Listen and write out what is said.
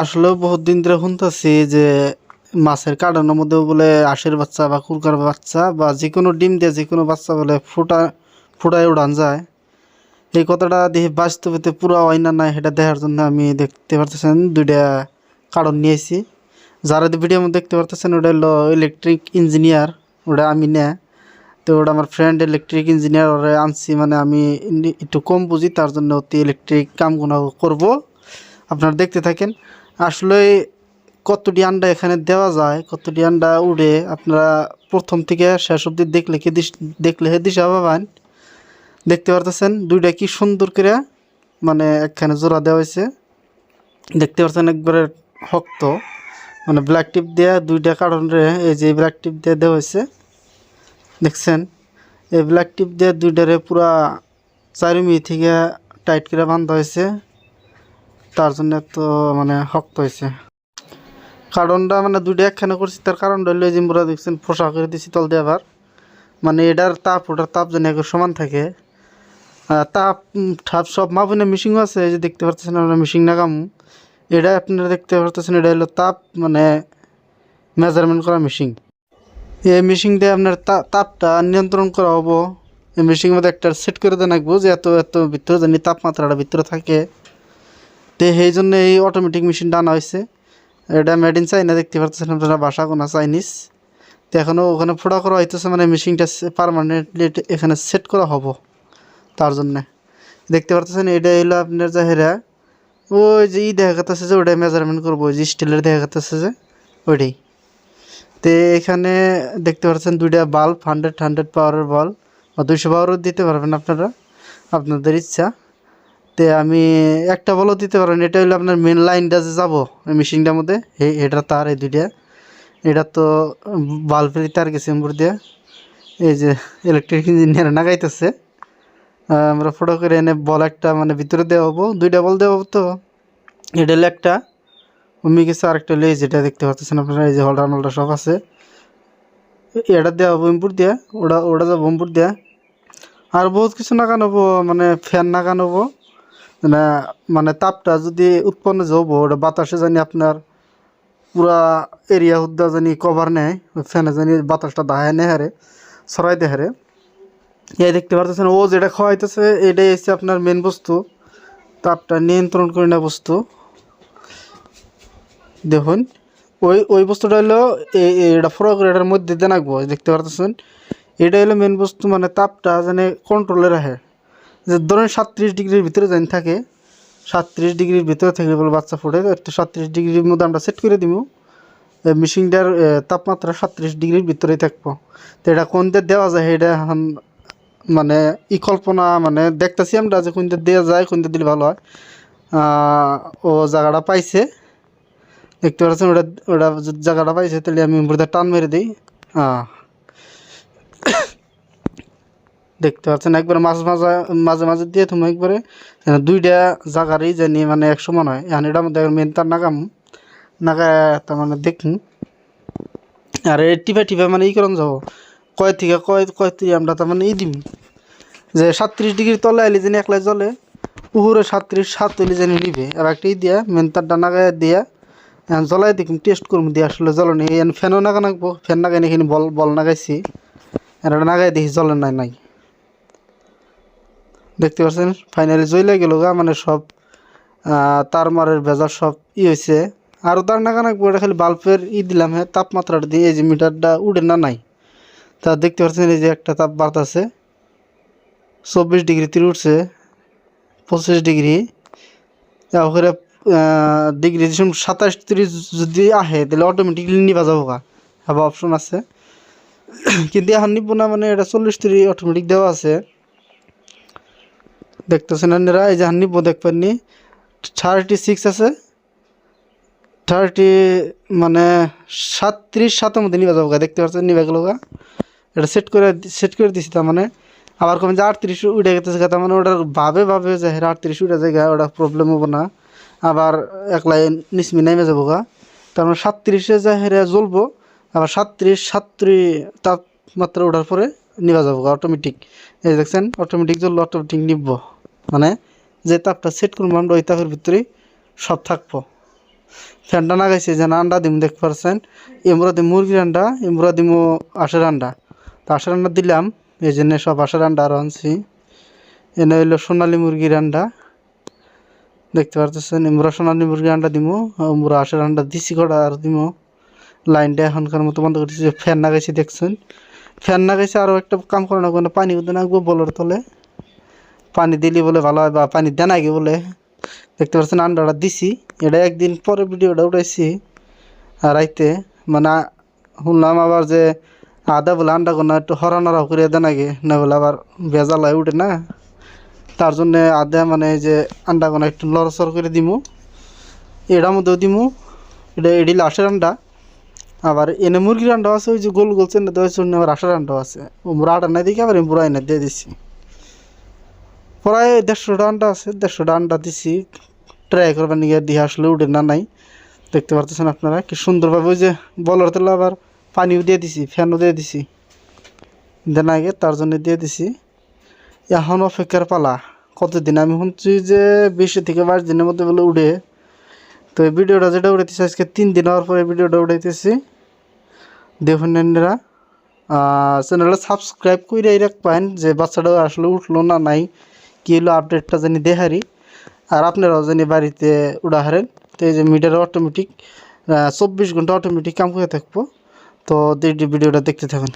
আসলে বহুত দিন ধরে শুনতেছি যে মাছের কাটানোর মধ্যে বলে আশের বাচ্চা বা কুরকার বাচ্চা বা যে কোনো ডিম দিয়ে যে কোনো বাচ্চা বলে ফুটা, ফুটায় উড়ান যায়। এই কথাটা দেখি বাস্তবেতে পুরো হয় নাই সেটা দেখার জন্য আমি দেখতে পারতেছেন দুইটা কারণ নিয়েছি। যারা ভিডিও দেখতে পারতেছেন, ওটা হলো ইলেকট্রিক ইঞ্জিনিয়ার ওটা আমি না। তো ওটা আমার ফ্রেন্ড ইলেকট্রিক ইঞ্জিনিয়ার ওরা আনছি মানে আমি একটু কম বুঝি, তার জন্য অতি ইলেকট্রিক কামগুলো করব। আপনারা দেখতে থাকেন। আসলে কতটি আন্ডা এখানে দেওয়া যায়, কতটি আন্ডা উড়ে, আপনারা প্রথম থেকে শেষ অবধি দেখলে কি দেখলে হে দিশা পাবেন দেখতে পারতেছেন? দুইটা কি সুন্দর করে মানে একখানে জোড়া দেওয়া হয়েছে। দেখতে পাচ্ছেন একবারে শক্ত মানে ব্ল্যাক টিপ দেওয়া দুইটা কারণ এই যে ব্ল্যাক টিপ দিয়ে দেওয়া হয়েছে। দেখছেন? এই ব্ল্যাক টিপ দিয়ে দুইটারে পুরা চারিমি থেকে টাইট করে বান্ধা হয়েছে। তার জন্য তো মানে শক্ত হয়েছে। কারণটা মানে দুইটা একখানে করছি, তার কারণটা হইল এই যে মোরা দেখছেন, ফোসা করে দিছি তল দিয়ে আবার। মানে এটার তাপ, ওটার তাপ যেন একটু সমান থাকে। তাপ ঠাপ সব মাপুনে মিশিংও আছে যে দেখতে পারতেছেন আমরা মিশিং নাগাম। এটা আপনারা দেখতে পারতেছেন, এটা হলো তাপ মানে মেজারমেন্ট করা মেশিন এই মেশিন দিয়ে আপনার তাপটা নিয়ন্ত্রণ করা হব। এই মেশিনের মধ্যে একটা সেট করে দেন রাখব, যে এত এত ভিতরে জানি তাপমাত্রাটা ভিতরে থাকে। তো সেই জন্য এই অটোমেটিক মেশিনটা আনা হয়েছে এটা মেড ইন চাইনা দেখতে পারতেছেন আপনারা বাসা কোনা চাইনিজ তো এখনও ওখানে ফোড়া করা হইতেছে মানে মেশিনটা পারমানেন্টলি এখানে সেট করা হব, তার জন্যে। দেখতে পারতেছেন, এটা হলো আপনার জাহেরা ওই যে ই দেখা যাচ্ছে যে, ওটাই মেজারমেন্ট করব, ওই যে স্টিলের দেখা যাচ্ছে যে, ওইটাই। তো এখানে দেখতে পাচ্ছেন দুইটা বাল্ব হান্ড্রেড হান্ড্রেড পাওয়ারের বাল্ব বা দুইশো পাওয়ারও দিতে পারবেন আপনারা, আপনাদের ইচ্ছা। তে আমি একটা বলও দিতে পারেন এটা হলো আপনার মেন লাইনটা যে যাব মেশিনটার মধ্যে এটা তার এই দুইটা, এটা তো বাল্বের তার গেছে এম্বুর দিয়ে, এই যে ইলেকট্রিক ইঞ্জিনিয়ার নাগাইতেছে আমরা ফটো করে এনে বল একটা মানে ভিতরে দেওয়া হব, দুইটা বল দেওয়া হব তো, এটা হলো একটা অমনি কিছু আরেকটা হলো এই যেটা দেখতে পাচ্ছেন আপনারা, এই যে হলডার মলডার সব আছে, এটা দেওয়া হব ইম্পুর দিয়া, ওটা ওটা যাব ইম্পুর দিয়া, আর বহুত কিছু নাগানোবো মানে ফ্যান নাগানোবো মানে মানে তাপটা যদি উৎপন্ন যে হব ওটা বাতাসে জানি আপনার পুরা এরিয়া হুদ্দা জানি কভার নেয়, ফ্যানে জানি বাতাসটা দাহায় নেয় হারে সরাই দেয় হারে। এই দেখতে পারতেছেন, ও যেটা খাওয়াইতেছে, এটাই হচ্ছে আপনার মেন বস্তু। তাপটা নিয়ন্ত্রণ করে নেওয়া বস্তু। দেখুন, ওই ওই বস্তুটা হলো এটা ফ্রক এটার মধ্যে দিয়ে রাখব দেখতে পারতেছেন। এটা হলো মেন বস্তু মানে তাপটা যেন কন্ট্রোলে রাখে। যে ধরেন সাতত্রিশ ডিগ্রির ভিতরে যেন থাকে, সাতত্রিশ ডিগ্রির ভিতরে থেকে বলে বাচ্চা ফুটে একটু সাতত্রিশ ডিগ্রির মধ্যে আমরা সেট করে দিব। মেশিনটার তাপমাত্রা সাতত্রিশ ডিগ্রির ভিতরেই থাকব। তো এটা কোন দিয়ে দেওয়া যায় এটা এখন মানে ই কল্পনা মানে দেখতেছি আমরা যে কোন দিয়ে দেওয়া যায়, কোন দিয়ে দিলে ভালো হয়। ও জায়গাটা পাইছে। দেখতে পাচ্ছেন ওটা ওটা জায়গাটা পাইছে, তাহলে আমি টান মেরে দিই। আহ। দেখতে পাচ্ছেন, একবার মাঝে মাঝে মাঝে মাঝে দিয়ে তুমি একবারে। দুইটা জায়গারই জানি মানে এক সমান হয়। এখন এটার মধ্যে মেন তার নাগাম, নাগা তার মানে দেখুন। আর টিপা টিপা মানে ই করন যাব। কয় থেকে কয় কয় থেকে আমরা তার মানে ই দিম। যে সাতত্রিশ ডিগ্রি তলে আইলে যেন একলাই জ্বলে, উহুরে সাতত্রিশ, সাত হইলে যেন নিবে। আর একটা ই দিয়া মেন তারটা নাগায় দিয়া জ্বলাই দেখুন টেস্ট করুন, দিয়ে আসলে জ্বলনি ফ্যানও নাগা নাকবো ফ্যান নাগাই এখানে বল বল নাগাইছি। আর এটা নাগাই দেখি জ্বলে নাই নাই। দেখতে পাচ্ছেন ফাইনালি জ্বলে গেল গা মানে সব তার মারের ভেজাল সব ই হয়েছে। আরও তার নাগা নাকবো এটা খালি বাল্বের ই দিলাম হ্যাঁ তাপমাত্রাটা দিয়ে এই যে মিটারটা উঠে না নাই। তা দেখতে পাচ্ছেন, এই যে একটা তাপ বাড়তেছে চব্বিশ ডিগ্রি ডিগ্রিতে উঠছে, পঁচিশ ডিগ্রি। ওখানে ডিগ্রি সাতাশ তিরিশ যদি আহে, তাহলে অটোমেটিকলি নিবা যাব গা। আবার অপশন আছে। কিন্তু এখন নিব না মানে এটা চল্লিশ তিরিশ অটোমেটিক দেওয়া আছে। দেখতেছেন আপনারা এই যে এখন নিব দেখবেন নি। থার্টি সিক্স আছে। থার্টি মানে সাতত্রিশ সাতের মধ্যে নিবা যাব দেখতে পাচ্ছেন নিবা গেল এটা সেট করে সেট করে দিছি তার মানে। আবার কমে যে আটত্রিশ উঠে গেতেছে গা, তার মানে ওটার ভাবে ভাবে যে হেরা আটত্রিশ উঠে যায় ওটা প্রবলেম হব না। আবার একলাই নিসমি নেমে যাব গা। তার মানে সাতত্রিশে যা হেরা জ্বলবো আবার সাতত্রিশ সাতত্রিশ তাপমাত্রা ওঠার পরে নিবা যাব গা অটোমেটিক এই দেখছেন অটোমেটিক জ্বললো অটোমেটিক নিব। মানে যে তাপটা সেট করব আমরা ওই তাপের ভিতরে সব থাকব। ফ্যানটা না গাইছে যেন আন্ডা দিম, দেখতে পারছেন? এমরা দিম মুরগির আন্ডা এমরা দিমু আশের আন্ডা। তো আশের আন্ডা দিলাম, এই জন্য সব আশের আন্ডা আরও আনছি। এনে হইল সোনালি মুরগির আন্ডা। দেখতে পারতেছেন এমরা সোনালি মুরগির আন্ডা দিমু এমরা আশের আন্ডা দিছি কটা আর দিমু। লাইনটা এখনকার মতো বন্ধ করতেছি ফ্যান না গাইছি দেখছেন? ফ্যান না গাইছে আরও একটা কাম করে না, কোনো পানি উঠে নাকবো বলার তলে। পানি দিলি বলে ভালো হয়, বা পানি দেন আগে বলে। দেখতে পাচ্ছেন আন্ডাটা দিছি। এটা একদিন পরে ভিডিওটা উঠাইছি রাইতে। মানে শুনলাম আবার যে আদা বলে আন্ডা কোনো একটু হরানড়াও করে দেন আগে, না বলে আবার ভেজাল হয়, উঠে না। তার জন্য আদা মানে যে আন্ডা কোনো একটু লড়সড় করে দিমু। এটার মধ্যেও দিমু। এটা এডি লাশের আন্ডা। আবার এনে মুরগির আন্ডা আছে, ওই যে গোল গোল চেন দেওয়া জন্য আবার আসার আন্ডা আছে। ও মুরা আটা নাই দেখে আবার মুরা এনে দিয়ে দিছি। প্রায় দেড়শোটা আন্ডা আছে দেড়শোটা আন্ডা দিছি। ট্রাই করবেন নিয়ে দিয়ে আসলে উঠে না নাই। দেখতে পারতেছেন আপনারা কি সুন্দরভাবে ওই যে বলার তেলে আবার পানিও দিয়ে দিছি, ফ্যানও দিয়ে দিছি। দেন আগে তার জন্য দিয়ে দিছি। এখন অপেক্ষার পালা। কতদিন? আমি শুনছি যে বিশ থেকে বাইশ দিনের মধ্যে বলে উঠে। তো এই ভিডিওটা যেটা উঠাইতেছি, আজকে তিন দিন হওয়ার পরে ভিডিওটা উঠাইতেছি। দেখুন নেনরা চ্যানেলটা সাবস্ক্রাইব করে রাখবেন যে বাচ্চাটা আসলে উঠল না নাই। কী হলো আপডেটটা জানি দেহারি, আর আপনারাও জানি বাড়িতে উড়া হারেন। তো এই যে মিটার অটোমেটিক চব্বিশ ঘণ্টা অটোমেটিক কাম করে থাকব। তো ভিডিওটা দেখতে থাকুন।